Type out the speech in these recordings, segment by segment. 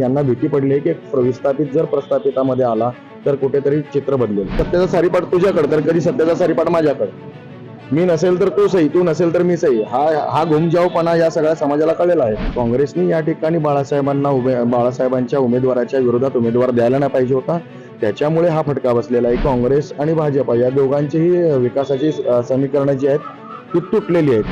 यांना भीती पडली की विस्थापित जर प्रस्थापितामध्ये आला तर कुठेतरी चित्र बदलेल. सत्याचा सारीपाठ तुझ्याकडे तर कधी सत्याचा सारीपाठ माझ्याकडे? मी नसेल तर तू सही तू नसेल तर मी सही. हा हा घुमजावपणा या सगळ्या समाजाला कळलेला आहे. काँग्रेसनी या ठिकाणी बाळासाहेबांना उमे बाळासाहेबांच्या उमेदवाराच्या विरोधात उमेदवार द्यायला नाही पाहिजे होता. त्याच्यामुळे हा फटका बसलेला आहे. काँग्रेस आणि भाजपा या दोघांचीही विकासाची समीकरणं जी आहेत ती तुटलेली आहेत.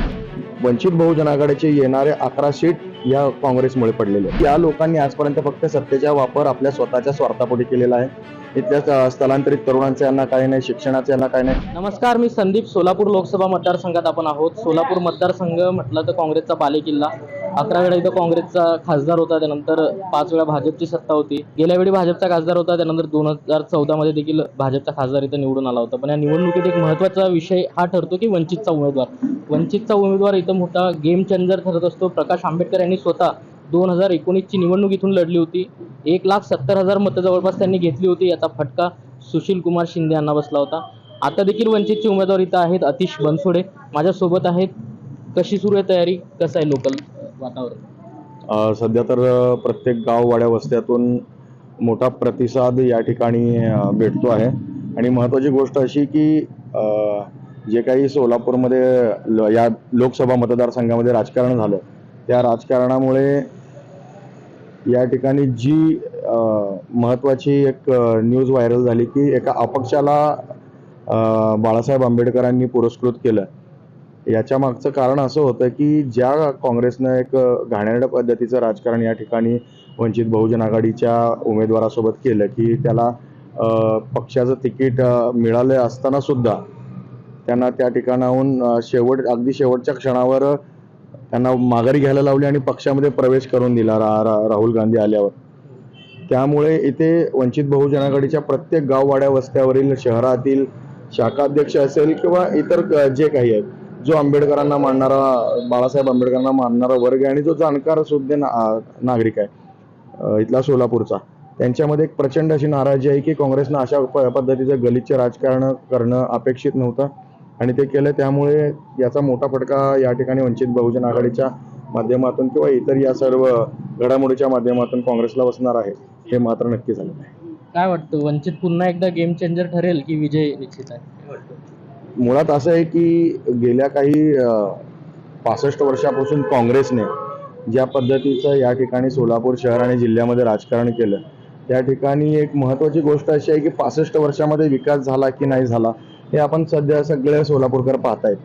वंचित बहुजन आघाडीचे येणारे अकरा सीट या काँग्रेसमुळे पडलेले या लोकांनी आजपर्यंत फक्त सत्तेचा वापर आपल्या स्वतःच्या स्वार्थापोटी केलेला आहे. इथल्या स्थलांतरित तरुणांचे यांना काही नाही शिक्षणाचे यांना काही नाही. नमस्कार मी संदीप सोलापूर लोकसभा मतदारसंघात आपण आहोत. सोलापूर मतदारसंघ म्हटलं तर काँग्रेसचा बालेकिल्ला अकरा वेळा इथं काँग्रेसचा खासदार होता त्यानंतर पाच वेळा भाजपची सत्ता होती. गेल्या वेळी भाजपचा खासदार होता त्यानंतर दोन हजार चौदामध्ये देखील भाजपचा खासदार इथं निवडून आला होता. पण या निवडणुकीत एक महत्त्वाचा विषय हा ठरतो की वंचितचा उमेदवार. वंचितचा उमेदवार इथं मोठा गेम चेंजर ठरत असतो. प्रकाश आंबेडकर यांनी स्वतः दोन हजार एकोणीसची निवडणूक इथून लढली होती. एक लाख सत्तर हजार मतं जवळपास त्यांनी घेतली होती. याचा फटका सुशील कुमार शिंदे यांना बसला होता. आता देखील वंचितचे उमेदवार इथं आहेत अतिश बनसोडे. माझ्यासोबत आहेत. कशी सुरू आहे तयारी? कसं आहे लोकल? वातावरण? सध्या तर प्रत्येक गाव वाड्या वस्त्यातून मोठा प्रतिसाद या ठिकाणी भेटतो आहे. आणि महत्त्वाची गोष्ट अशी की जे काही सोलापूरमध्ये ल- या लोकसभा मतदारसंघामध्ये राजकारण झालं त्या राजकारणामुळे या ठिकाणी जी महत्त्वाची एक न्यूज व्हायरल झाली की एका अपक्षाला बाळासाहेब आंबेडकरांनी पुरस्कृत केलं. याच्या मागचं कारण असं होतं की ज्या काँग्रेसनं एक घाणेरड्या पद्धतीचं राजकारण या ठिकाणी वंचित बहुजन आघाडीच्या उमेदवारासोबत केलं की त्याला पक्षाचं तिकीट मिळालं असताना सुद्धा त्यांना त्या ठिकाणाहून शेवट अगदी शेवटच्या क्षणावर त्यांना माघारी घ्यायला लावली आणि पक्षामध्ये प्रवेश करून दिला रा, रा, राहुल गांधी आल्यावर. त्यामुळे इथे वंचित बहुजन आघाडीच्या प्रत्येक गाववाड्या वस्त्यावरील शहरातील शाखाध्यक्ष असेल किंवा इतर जे काही आहेत जो आंबेडकरांना मानणारा बाळासाहेब आंबेडकरांना मानणारा वर्ग आहे आणि जो जाणकार सुद्धा ना, नागरिक आहे इथला सोलापूरचा. त्यांच्यामध्ये एक प्रचंड अशी नाराजी आहे की काँग्रेसनं अशा पद्धतीचं गलिच्छ राजकारण करणं अपेक्षित नव्हतं आणि ते केलं. त्यामुळे याचा मोठा फटका या ठिकाणी वंचित बहुजन आघाडीच्या माध्यमातून किंवा इतर या सर्व घडामोडीच्या माध्यमातून काँग्रेसला बसणार आहे हे मात्र नक्की झालं आहे काय वाटतं? वंचित पुन्हा एकदा गेम चेंजर ठरेल की विजय निश्चित आहे? वाटतं मुळात असं आहे की गेल्या काही पासष्ट वर्षापासून काँग्रेसने ज्या पद्धतीचं या ठिकाणी सोलापूर शहर आणि जिल्ह्यामध्ये राजकारण केलं त्या ठिकाणी एक महत्त्वाची गोष्ट अशी आहे की पासष्ट वर्षामध्ये विकास झाला की नाही झाला हे आपण सध्या सगळे सोलापूरकर पाहतायत.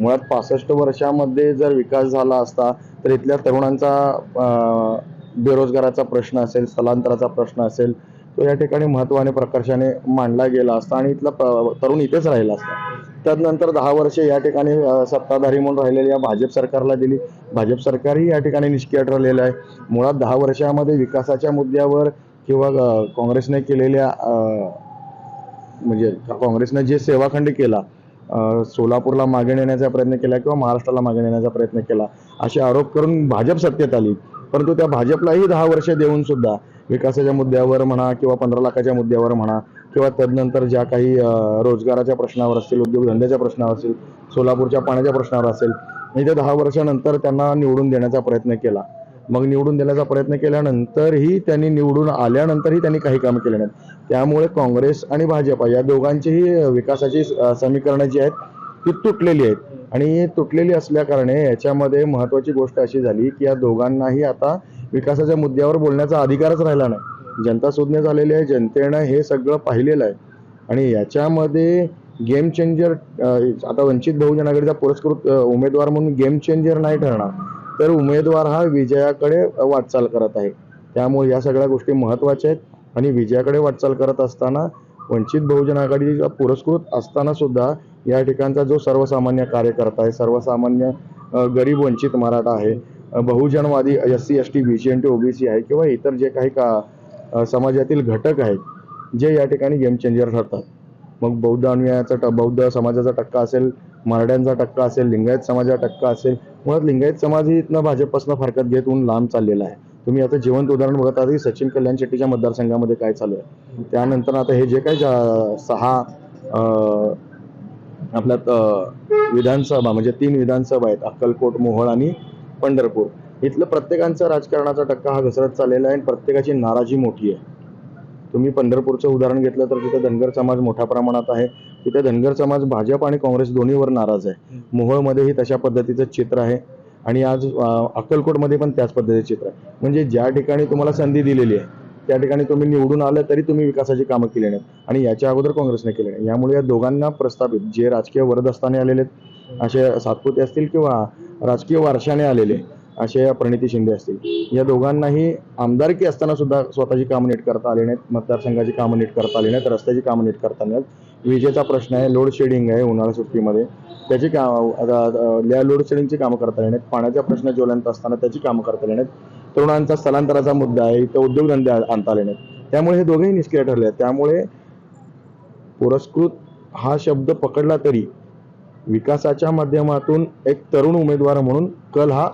मुळात पासष्ट वर्षामध्ये जर विकास झाला असता तर इथल्या तरुणांचा अं, बेरोजगाराचा प्रश्न असेल स्थलांतराचा प्रश्न असेल तो या ठिकाणी महत्त्वाने प्रकर्षाने मांडला गेला असता आणि इथला तरुण इथेच राहिला असता. त्यानंतर दहा वर्षे या ठिकाणी सत्ताधारी म्हणून राहिलेल्या भाजप सरकारला दिली. भाजप सरकारही या ठिकाणी निष्क्रिय ठरलेलं आहे. मुळात दहा वर्षामध्ये विकासाच्या मुद्द्यावर किंवा काँग्रेसने केलेल्या म्हणजे काँग्रेसने जे सेवाखंड केला सोलापूरला मागे नेण्याचा प्रयत्न केला किंवा महाराष्ट्राला मागे नेण्याचा प्रयत्न केला असे आरोप करून भाजप सत्तेत आली. परंतु त्या भाजपलाही दहा वर्ष देऊन सुद्धा विकासाच्या मुद्द्यावर म्हणा किंवा पंधरा लाखाच्या मुद्द्यावर म्हणा किंवा तदनंतर ज्या काही रोजगाराच्या प्रश्नावर असतील उद्योगधंद्याच्या प्रश्नावर असेल सोलापूरच्या पाण्याच्या प्रश्नावर असेल इथे दहा वर्षानंतर त्यांना निवडून देण्याचा प्रयत्न केला. मग निवडून देण्याचा प्रयत्न केल्यानंतरही त्यांनी निवडून आल्यानंतरही त्यांनी काही कामं केले नाहीत. त्यामुळे काँग्रेस आणि भाजपा या दोघांचीही विकासाची समीकरणं जी आहेत ती तुटलेली आहेत. आणि तुटलेली असल्याकारणे याच्यामध्ये महत्त्वाची गोष्ट अशी झाली की या दोघांनाही आता विकासाच्या मुद्द्यावर बोलण्याचा अधिकारच राहिला नाही. जनता सुज्ञ झालेली आहे जनतेनं हे सगळं पाहिलेलं आहे. आणि याच्यामध्ये गेम चेंजर आता वंचित बहुजन आघाडीचा पुरस्कृत उमेदवार म्हणून गेम चेंजर नाही ठरणार. तर उमेदवार हा विजयाकडे वाटचाल करत आहे. त्यामुळे या सगळ्या गोष्टी महत्त्वाच्या आहेत. आणि विजयाकडे वाटचाल करत असताना वंचित बहुजन आघाडीचा पुरस्कृत असताना सुद्धा या ठिकाणचा जो सर्वसामान्य कार्यकर्ता आहे सर्वसामान्य गरीब वंचित मराठा आहे बहुजनवादी S C S T B C N T OBC आहे किंवा इतर जे काही का समाजातील घटक आहेत जे या ठिकाणी गेम चेंजर ठरतात. मग बौद्ध अनुयायाचा ट बौद्ध समाजाचा टक्का असेल मराठ्यांचा टक्का असेल लिंगायत समाजाचा टक्का असेल मुळात लिंगायत समाजही इथनं भाजपपासून फारकत घेत होऊन लांब चाललेला आहे. तुम्ही आता जिवंत उदाहरण बघत आहात की सचिन कल्याण शेट्टीच्या मतदारसंघामध्ये काय चालू आहे. त्यानंतर आता हे जे काही सहा आपल्यात विधानसभा म्हणजे तीन विधानसभा आहेत अक्कलकोट मोहोळ आणि पंढरपूर. इथलं प्रत्येकांचा राजकारणाचा टक्का हा घसरत चाललेला आहे आणि प्रत्येकाची नाराजी मोठी आहे. तुम्ही पंढरपूरचं उदाहरण घेतलं तर तिथं धनगर समाज मोठ्या प्रमाणात आहे. तिथे धनगर समाज भाजप आणि काँग्रेस दोन्हीवर नाराज आहे. मोहोळमध्येही तशा पद्धतीचं चित्र आहे आणि आज अक्कलकोटमध्ये पण त्याच पद्धतीचं चित्र आहे. म्हणजे ज्या ठिकाणी तुम्हाला संधी दिलेली आहे त्या ठिकाणी तुम्ही निवडून आलं तरी तुम्ही विकासाची कामं केली नाहीत. आणि याच्या अगोदर काँग्रेसने केले नाही. यामुळे या दोघांना प्रस्थापित जे राजकीय वरदस्थाने आलेले आहेत असे सातपुते असतील किंवा राजकीय वारशाने आलेले असे या प्रणिती शिंदे असतील. या दोघांनाही आमदारकी असताना सुद्धा स्वतःची कामं नीट करता आली नाहीत मतदारसंघाची कामं नीट करता आली नाहीत रस्त्याची कामं नीट करता नाहीत. विजेचा प्रश्न आहे लोड शेडिंग आहे उन्हाळा सुट्टीमध्ये. त्याची काम या लोड शेडिंगची कामं करता आली नाहीत. पाण्याचा प्रश्न ज्वलंत असताना त्याची कामं करता आली नाहीत. तरुणांचा स्थलांतराचा मुद्दा आहे इथं उद्योगधंदे आणता आले नाहीत. त्यामुळे हे दोघेही निष्क्रिय ठरले आहेत. त्यामुळे पुरस्कृत हा शब्द पकडला तरी विकासाच्या माध्यमातून एक तरुण उमेदवार म्हणून कल हा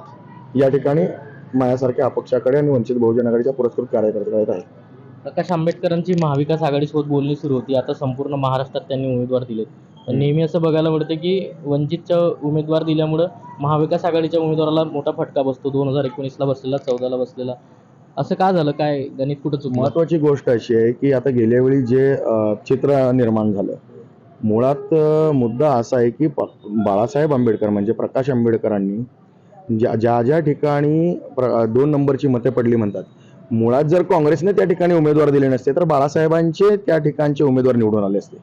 या ठिकाणी माझ्यासारख्या अपक्षाकडे आणि वंचित बहुजन आघाडीच्या पुरस्कृत कार्यकर्त्याकडे आहे प्रकाश आंबेडकरांची महाविकास आघाडीसोबत बोलणी सुरू होती. आता संपूर्ण महाराष्ट्रात त्यांनी उमेदवार दिलेत. नेहमी असं बघायला मिळतं की वंचितच्या उमेदवार दिल्यामुळं महाविकास आघाडीच्या उमेदवाराला मोठा फटका बसतो. दोन हजार एकोणीसला बसलेला चौदाला बसलेला. असं का झालं? काय गणित कुठं चुकलं? महत्वाची गोष्ट अशी आहे की आता गेल्या वेळी जे चित्र निर्माण झालं मुळात मुद्दा असा आहे की बाळासाहेब आंबेडकर म्हणजे प्रकाश आंबेडकरांनी ज्या ज्या ज्या ठिकाणी प्र- दोन नंबरची मते पडली म्हणतात. मुळात जर काँग्रेसने त्या ठिकाणी उमेदवार दिले नसते तर बाळासाहेबांचे त्या ठिकाणचे उमेदवार निवडून आले असते.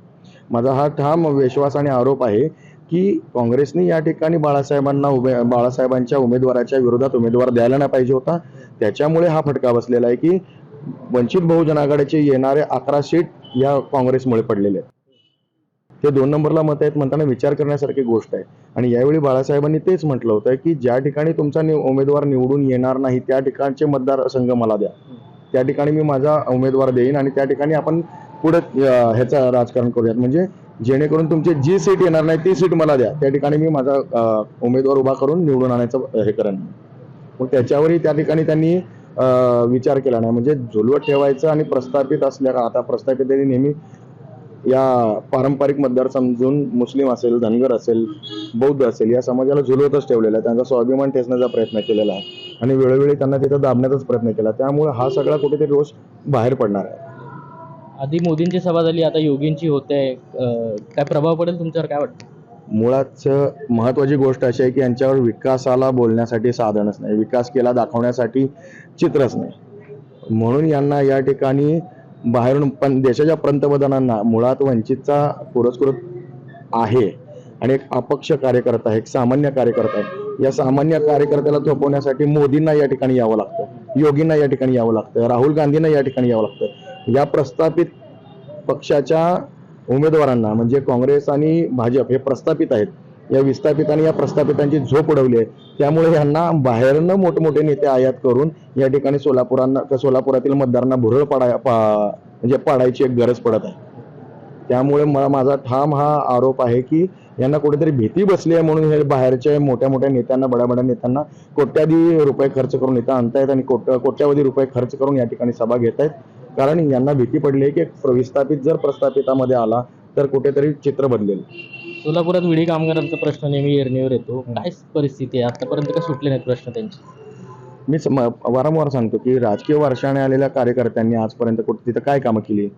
माझा हा ठाम विश्वास आणि आरोप आहे की काँग्रेसने या ठिकाणी बाळासाहेबांना उमे बाळासाहेबांच्या उमेदवाराच्या विरोधात उमेदवार द्यायला नाही पाहिजे होता. त्याच्यामुळे हा फटका बसलेला आहे की वंचित बहुजन आघाडीचे येणारे अकरा सीट या काँग्रेसमुळे पडलेले आहेत. ते दोन नंबरला मत आहेत म्हणताना विचार करण्यासारखी गोष्ट आहे. आणि यावेळी बाळासाहेबांनी तेच म्हटलं होतं की ज्या ठिकाणी तुमचा उमेदवार निवडून येणार नाही त्या ठिकाणचे मतदारसंघ मला द्या. त्या ठिकाणी मी माझा उमेदवार देईन आणि त्या ठिकाणी आपण पुढे ह्याचं राजकारण करूयात. म्हणजे जेणेकरून तुमची जी सीट येणार नाही ती सीट मला द्या. त्या ठिकाणी मी माझा उमेदवार उभा करून निवडून आणायचं हे करेन. मग त्याच्यावरही त्या ठिकाणी त्यांनी विचार केला नाही. म्हणजे झुलवत ठेवायचं आणि प्रस्थापित असल्या आता प्रस्थापित नेहमी या पारंपरिक मतदार समजून मुस्लिम असेल धनगर असेल बौद्ध असेल या समाजाला झुलवतच ठेवलेला आहे. त्यांचा स्वाभिमान ठेचण्याचा प्रयत्न केलेला आहे. आणि वेळोवेळी त्यांना तिथं दाबण्याचाच प्रयत्न केला. त्यामुळे हा सगळा कुठेतरी रोष बाहेर पडणार आहे. आधी मोदींची सभा झाली आता योगींची होते. काय प्रभाव पडेल तुमच्यावर? काय वाटतं? मुळात महत्वाची गोष्ट अशी आहे की यांच्यावर विकासाला बोलण्यासाठी साधनच नाही. विकास केला दाखवण्यासाठी चित्रच नाही. म्हणून यांना या ठिकाणी बाहेरून पण देशाच्या पंतप्रधानांना मुळात वंचितचा पुरस्कृत आहे आणि एक अपक्ष कार्यकर्ता आहे एक सामान्य कार्यकर्ता आहे. या सामान्य कार्यकर्त्याला थोपवण्यासाठी मोदींना या ठिकाणी यावं लागतं योगींना या ठिकाणी यावं लागतं राहुल गांधींना या ठिकाणी यावं लागतं. या प्रस्थापित पक्षाच्या उमेदवारांना म्हणजे काँग्रेस आणि भाजप हे प्रस्थापित आहेत. या विस्थापितांनी या प्रस्थापितांची झोप उडवली आहे. त्यामुळे यांना बाहेरनं मोठमोठे नेते आयात करून या ठिकाणी सोलापुरांना सोलापुरातील मतदारांना भुरळ पाडाय पा- म्हणजे पाडायची एक गरज पडत आहे. त्यामुळे मला माझा ठाम हा आरोप आहे की यांना कुठेतरी भीती बसली आहे म्हणून हे बाहेरच्या मोठ्या मोठ्या नेत्यांना बड्या बड्या नेत्यांना कोट्याधी रुपये खर्च करून नेता आणतायत आणि कोट कोट्यावधी रुपये खर्च करून या ठिकाणी सभा घेत आहेत. कारण यांना भीती पडली आहे की विस्थापित जर प्रस्थापितामध्ये आला तर कुठेतरी चित्र बदलेल. सोलापुरात विडी कामगारांचा प्रश्न नेहमी एरणीवर येतो. काय परिस्थिती आहे? आतापर्यंत काय सुटले नाहीत प्रश्न त्यांचे? मी सम- वारंवार सांगतो की राजकीय वर्षाने आलेल्या कार्यकर्त्यांनी आजपर्यंत कुठे तिथं काय कामं केली?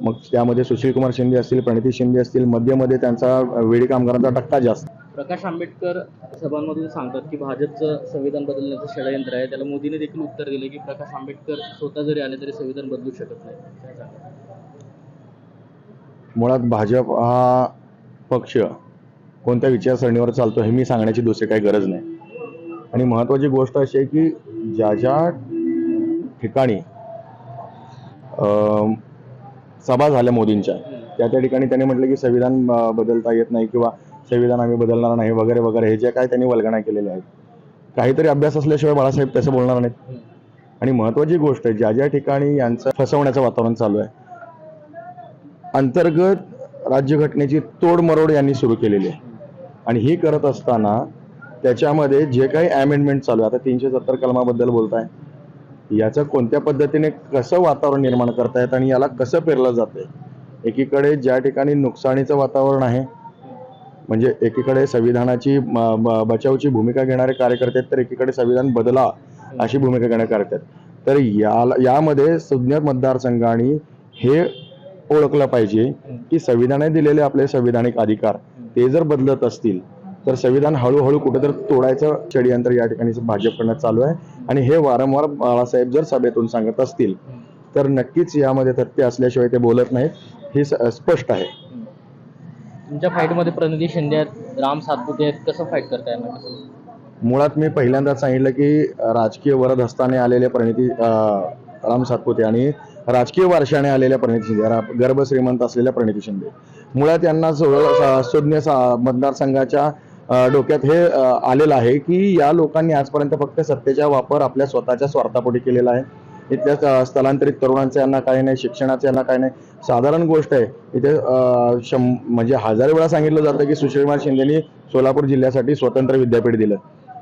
मग त्यामध्ये सुशीलकुमार शिंदे असतील प्रणिती शिंदे असतील मध्यमध्ये त्यांचा वेळी कामगारांचा टक्का जास्त. प्रकाश आंबेडकर सभांमधून सांगतात की भाजपचं संविधान बदलण्याचं षडयंत्र आहे. त्याला मोदीने देखील उत्तर दिले की प्रकाश आंबेडकर स्वतः जरी आले तरी संविधान बदलू शकत नाही काय सांगाल? मुळात भाजप हा पक्ष कोणत्या विचारसरणीवर चालतो हे मी सांगण्याची दुसरी काही गरज नाही. आणि महत्त्वाची गोष्ट अशी आहे की ज्या ज्या ठिकाणी अं, सभा झाल्या मोदींच्या त्या त्या ठिकाणी त्यांनी म्हटलं की संविधान बदलता येत नाही किंवा संविधान आम्ही बदलणार नाही वगैरे वगैरे हे जे काय त्यांनी वल्गणा केलेल्या आहेत. काहीतरी अभ्यास असल्याशिवाय बाळासाहेब तसं बोलणार नाहीत. आणि महत्त्वाची गोष्ट आहे ज्या ज्या ठिकाणी यांचं फसवण्याचं वातावरण चालू आहे अंतर्गत राज्यघटनेची तोडमरोड यांनी सुरू केलेली आहे. आणि ही करत असताना त्याच्यामध्ये जे काही अमेंडमेंट चालू आहे आता तीनशे सत्तर कलमाबद्दल बोलताय याचं कोणत्या पद्धतीने कसं वातावरण निर्माण करतायत आणि याला कसं पेरलं जाते एकीकडे ज्या ठिकाणी नुकसानीचं वातावरण आहे म्हणजे एकीकडे संविधानाची म- ब- बचावची भूमिका घेणारे कार्यकर्ते आहेत तर एकीकडे संविधान बदला अशी भूमिका घेणारे कार्यकर्ते आहेत. तर याला यामध्ये सुज्ञ मतदारसंघ आणि हे ओळखलं पाहिजे की संविधानाने दिलेले आपले संविधानिक अधिकार ते जर बदलत असतील तर संविधान हळूहळू कुठेतरी तोडायचं षडयंत्र या ठिकाणी भाजपकडनं चालू आहे. आणि हे वारंवार बाळासाहेब जर सभेतून सांगत असतील तर नक्कीच यामध्ये तथ्य असल्याशिवाय ते बोलत नाहीत हे स्पष्ट आहे. तुमच्या फाईटमध्ये प्रणिती शिंदे आहेत राम सातपुते आहेत कसं फाईट करताय मुळात मी पहिल्यांदाच सांगितलं की राजकीय वरद हस्ताने आलेले प्रणिती राम सातपुते आणि राजकीय वारशाने आलेल्या प्रणिती शिंदे गर्भश्रीमंत गर्भ श्रीमंत असलेल्या प्रणिती शिंदे. मुळात यांना सुज्ञ मतदारसंघाच्या डोक्यात हे आलेलं आहे की या लोकांनी आजपर्यंत फक्त सत्तेचा वापर आपल्या स्वतःच्या स्वार्थापोटी केलेला आहे. इथल्या स्थलांतरित तरुणांचं यांना काही नाही शिक्षणाचं यांना काही नाही. साधारण गोष्ट आहे इथे शं म्हणजे हजार वेळा सांगितलं जातं की सुशीलकुमार शिंदेनी सोलापूर जिल्ह्यासाठी स्वतंत्र विद्यापीठ दिलं.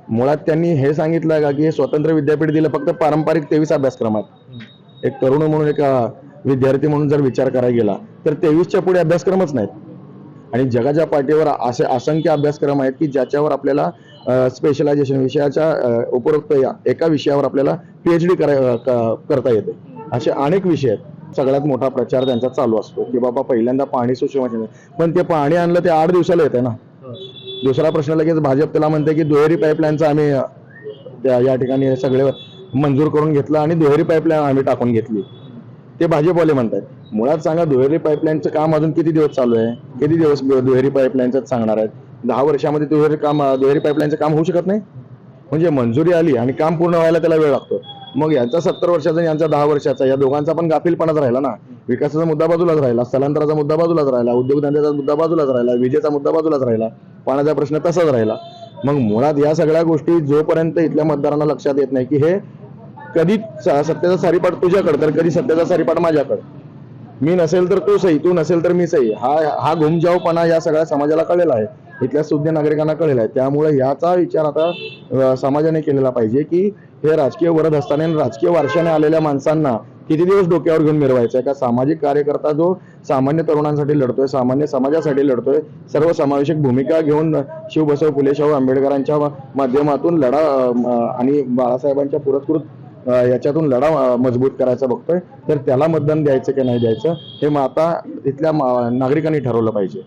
मुळात त्यांनी हे सांगितलं का की हे स्वतंत्र विद्यापीठ दिलं फक्त पारंपरिक तेवीस अभ्यासक्रमात. एक तरुण म्हणून एक विद्यार्थी म्हणून जर विचार करायला गेला तर तेवीसच्या पुढे अभ्यासक्रमच नाहीत. आणि जगाच्या पाठीवर असे असंख्य अभ्यासक्रम आहेत की ज्याच्यावर आपल्याला स्पेशलायझेशन विषयाच्या उपरोक्त एका विषयावर आपल्याला पीएचडी कराय क- करता येते. असे अनेक विषय आहेत. सगळ्यात मोठा प्रचार त्यांचा चालू असतो की बाबा पहिल्यांदा पाणी सुशिवाचे पण ते पाणी आणलं ते आठ दिवसाला येते ना. दुसरा प्रश्न लगेच भाजप त्याला म्हणते की दुहेरी पाईपलाईनचा आम्ही या ठिकाणी सगळे मंजूर करून घेतलं आणि दुहेरी पाईपलाईन आम्ही टाकून घेतली. ते भाजपवाले म्हणतात मुळात सांगा दुहेरी पाईपलाईनचं काम अजून किती दिवस चालू आहे? किती दिवस दुहेरी पाईपलाईनचं सांगणार आहेत? दहा वर्षामध्ये दुहेरी काम दुहेरी पाईपलाईनचं काम होऊ शकत नाही? म्हणजे मंजुरी आली आणि काम पूर्ण व्हायला त्याला वेळ लागतो. मग यांचा सत्तर वर्षाचा यांचा दहा वर्षाचा या दोघांचा पण गाफीलपणाच राहिला ना. विकासाचा मुद्दा बाजूलाच राहिला स्थलांतराचा मुद्दा बाजूलाच राहिला उद्योगधंद्याचा मुद्दा बाजूलाच राहिला विजेचा मुद्दा बाजूलाच राहिला पाण्याचा प्रश्न तसाच राहिला. मग मुळात या सगळ्या गोष्टी जोपर्यंत इथल्या मतदारांना लक्षात येत नाही की हे कधी सत्याचा सारीपाट तुझ्याकडे तर कधी सत्याचा सारीपाट माझ्याकडे. मी नसेल तर तू सही तू नसेल तर मी सही. हा हा घुमजावपणा या सगळ्या समाजाला कळलेला आहे. इथल्या सुज्ञ नागरिकांना कळलेला आहे. त्यामुळे याचा विचार आता समाजाने केलेला पाहिजे की हे राजकीय वरद असताना राजकीय वारशाने आलेल्या माणसांना किती दिवस डोक्यावर घेऊन मिरवायचं आहे? का सामाजिक कार्यकर्ता जो सामान्य तरुणांसाठी लढतोय सामान्य समाजासाठी लढतोय सर्व समावेशक भूमिका घेऊन शिवबसव फुले शाहू आंबेडकरांच्या माध्यमातून लढा आणि बाळासाहेबांच्या पुरस्कृत याच्यातून लढा मजबूत करायचा बघतोय. तर त्याला मतदान द्यायचं की नाही द्यायचं हे मग आता इथल्या नागरिकांनी ठरवलं पाहिजे.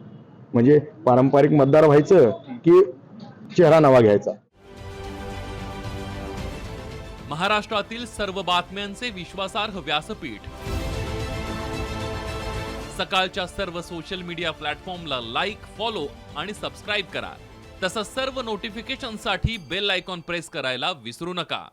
म्हणजे पारंपरिक मतदार व्हायचं की चेहरा नवा घ्यायचा. महाराष्ट्रातील सर्व बातम्यांचे विश्वासार्ह व्यासपीठ. सकाळच्या सर्व सोशल मीडिया प्लॅटफॉर्मला लाईक फॉलो आणि सबस्क्राईब करा. तसंच सर्व नोटिफिकेशनसाठी बेल आयकॉन प्रेस करायला विसरू नका.